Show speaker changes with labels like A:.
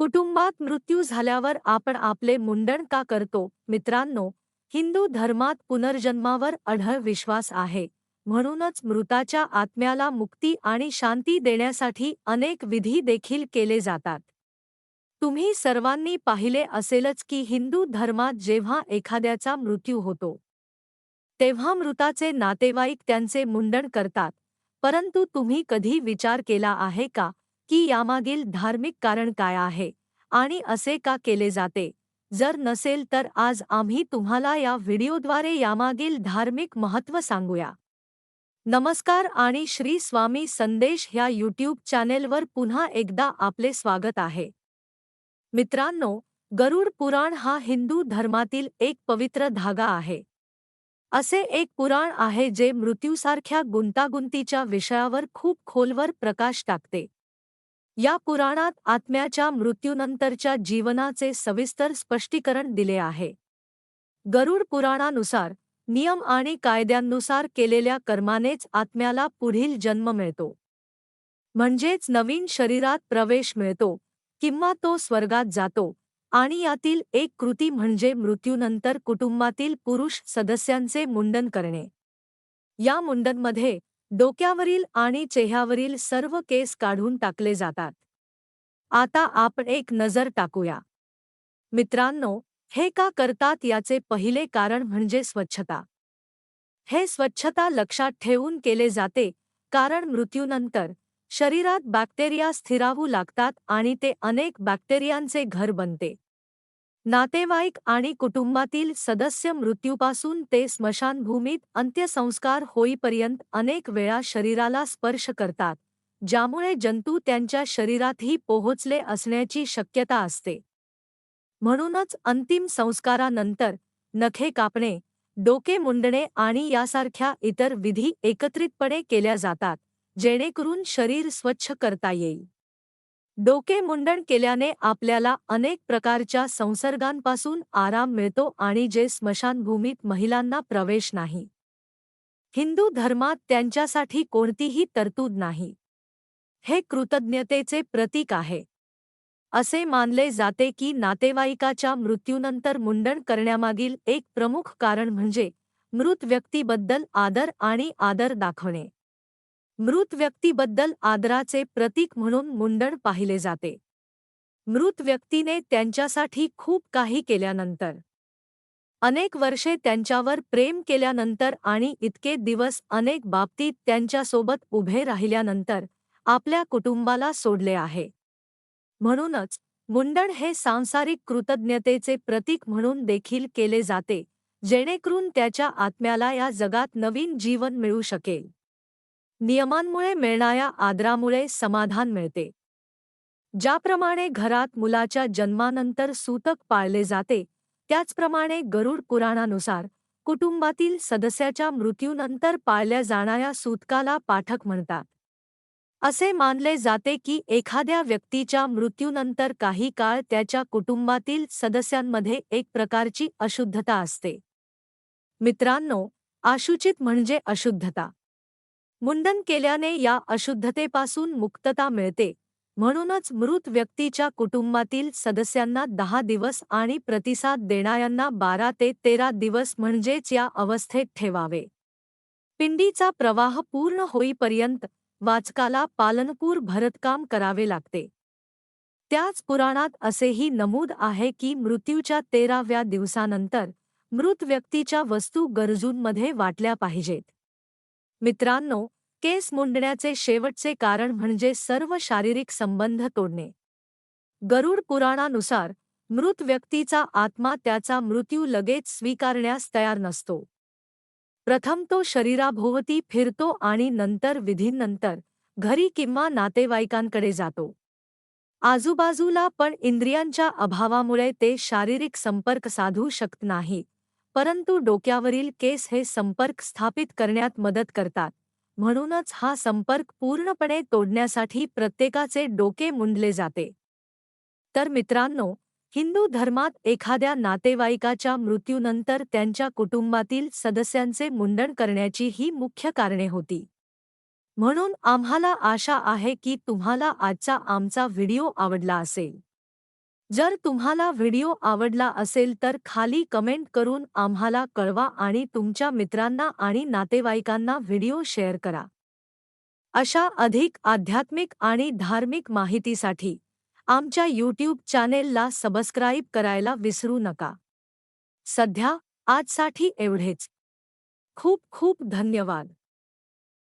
A: कुटुंबात मृत्यू झाल्यावर आपण आपले मुंडण का करतो? मित्रांनो हिंदू धर्मात पुनर्जन्मावर अढळ विश्वास आहे. म्हणूनच मृताच्या आत्म्याला मुक्ती आणि शांती देण्यासाठी अनेक विधी देखील केले जातात. तुम्ही सर्वांनी पाहिले असेलच की हिंदू धर्मात जेव्हा एखाद्याचा मृत्यू होतो तेव्हा मृताचे नातेवाईक त्यांचे मुंडण करतात. परंतु तुम्ही कधी विचार केला आहे का? की यामागील धार्मिक कारण काय आहे आणि असे का केले जाते? जर नसेल तर आज आम्ही तुम्हाला या व्हिडिओद्वारे यामागील धार्मिक महत्त्व सांगूया. नमस्कार आणि श्री स्वामी संदेश ह्या यूट्यूब चॅनेलवर पुन्हा एकदा आपले स्वागत आहे. मित्रांनो गरुड पुराण हा हिंदू धर्मातील एक पवित्र धागा आहे. असे एक पुराण आहे जे मृत्यूसारख्या गुंतागुंतीच्या विषयावर खूप खोलवर प्रकाश टाकते. या पुराणात आत्म्याच्या मृत्यूनंतरच्या जीवनाचे सविस्तर स्पष्टीकरण दिले आहे. गरुड पुराणानुसार नियम आणि कायद्यांनुसार केलेल्या कर्मानेच आत्म्याला पुढील जन्म मिळतो. म्हणजेच नवीन शरीरात प्रवेश मिळतो किंवा तो स्वर्गात जातो आणि यातील एक कृती म्हणजे मृत्यूनंतर कुटुंबातील पुरुष सदस्यांचे मुंडन करणे. या मुंडनमध्ये डोक्यावरील आणि चेहऱ्यावरील सर्व केस काढून टाकले जातात. आता आपण एक नजर टाकूया. मित्रांनो हे का करतात याचे पहिले कारण म्हणजे स्वच्छता. हे स्वच्छता लक्षात ठेवून केले जाते कारण मृत्यूनंतर शरीरात बॅक्टेरिया स्थिरावू लागतात आणि ते अनेक बॅक्टेरियांचे घर बनते. नातेवाईक आणि कुटुंबातील सदस्य मृत्यूपासून ते स्मशानभूमीत अंत्यसंस्कार होईपर्यंत अनेक वेळा शरीराला स्पर्श करतात ज्यामुळे जंतू त्यांच्या शरीरातही पोहोचले असण्याची शक्यता असते. म्हणूनच अंतिम संस्कारानंतर नखे कापणे डोके मुंडणे आणि यासारख्या इतर विधी एकत्रितपणे केल्या जातात जेणेकरून शरीर स्वच्छ करता येईल. डोके मुंडण केल्याने आपल्याला अनेक प्रकारच्या संसर्गांपासून आराम मिळतो आणि जे स्मशानभूमीत महिलांना प्रवेश नाही. हिंदू धर्मात त्यांच्यासाठी कोणतीही तरतूद नाही. हे कृतज्ञतेचे प्रतीक आहे. असे मानले जाते की नातेवाईकाच्या मृत्यूनंतर मुंडण करण्यामागील एक प्रमुख कारण म्हणजे मृत व्यक्तीबद्दल आदर आणि आदर दाखवणे. मृत व्यक्तीबद्दल आदराचे प्रतीक म्हणून मुंडण पाहिले जाते. मृत व्यक्तीने त्यांच्यासाठी खूप काही केल्यानंतर. अनेक वर्षे त्यांच्यावर प्रेम केल्यानंतर आणि इतके दिवस अनेक बाबतीत त्यांच्यासोबत उभे राहिल्यानंतर आपल्या कुटुंबाला सोडले आहे. म्हणूनच मुंडण हे सांसारिक कृतज्ञतेचे प्रतीक म्हणून देखील केले जाते जेणेकरून त्याच्या आत्म्याला या जगात नवीन जीवन मिळू शकेल. नियमांमुळे मिळणाऱ्या आदरामुळे समाधान मिळते. ज्याप्रमाणे घरात मुलाच्या जन्मानंतर सूतक पाळले जाते त्याचप्रमाणे गरुड पुराणानुसार कुटुंबातील सदस्याच्या मृत्यूनंतर पाळल्या जाणाऱ्या सूतकाला पाठक म्हणतात. असे मानले जाते की एखाद्या व्यक्तीच्या मृत्यूनंतर काही काळ त्याच्या कुटुंबातील सदस्यांमध्ये एक प्रकारची अशुद्धता असते. मित्रांनो आशुचित म्हणजे अशुद्धता. मुंडन केल्याने या अशुद्धतेपासून मुक्तता मिळते. म्हणूनच मृत व्यक्तीच्या कुटुंबातील सदस्यांना दहा दिवस आणि प्रतिसाद देणाऱ्यांना बारा ते तेरा दिवस म्हणजेच या अवस्थेत ठेवावे. पिंडीचा प्रवाह पूर्ण होईपर्यंत वाचकाला पालनपूर भरतकाम करावे लागते. त्याच पुराणात असेही नमूद आहे की मृत्यूच्या तेराव्या दिवसानंतर मृत व्यक्तीच्या वस्तू गरजूंमध्ये वाटल्या पाहिजेत. मित्रांनो केस मुंडण्याचे शेवटचे कारण म्हणजे सर्व शारीरिक संबंध तोडणे. गरुड पुराणानुसार मृत व्यक्तीचा आत्मा त्याचा मृत्यू लगेच स्वीकारण्यास तयार नसतो. प्रथम तो शरीराभोवती फिरतो आणि नंतर विधींनंतर घरी किंवा नातेवाईकांकडे जातो. आजूबाजूला पण इंद्रियांच्या अभावामुळे ते शारीरिक संपर्क साधू शकत नाही. परंतु डोक्यावरील केस हे संपर्क स्थापित करण्यात मदत करतात. म्हणूनच हा संपर्क पूर्णपणे तोडण्यासाठी प्रत्येकाचे डोके मुंडले जाते. तर मित्रांनो हिंदू धर्मात एखाद्या नातेवाईकाच्या मृत्यूनंतर त्यांच्या कुटुंबातील सदस्यांचे मुंडण करण्याची ही मुख्य कारणे होती. म्हणून आम्हाला आशा आहे की तुम्हाला आजचा आमचा व्हिडिओ आवडला असेल. जर तुम्हाला व्हिडिओ आवडला असेल तर खाली कमेंट करून आम्हाला कळवा आणि तुमच्या मित्रांना आणि नातेवाईकांना व्हिडिओ शेअर करा. अशा अधिक आध्यात्मिक आणि धार्मिक माहितीसाठी आमच्या यूट्यूब चॅनेलला सबस्क्राईब करायला विसरू नका. सध्या आजसाठी एवढेच. खूप खूप धन्यवाद.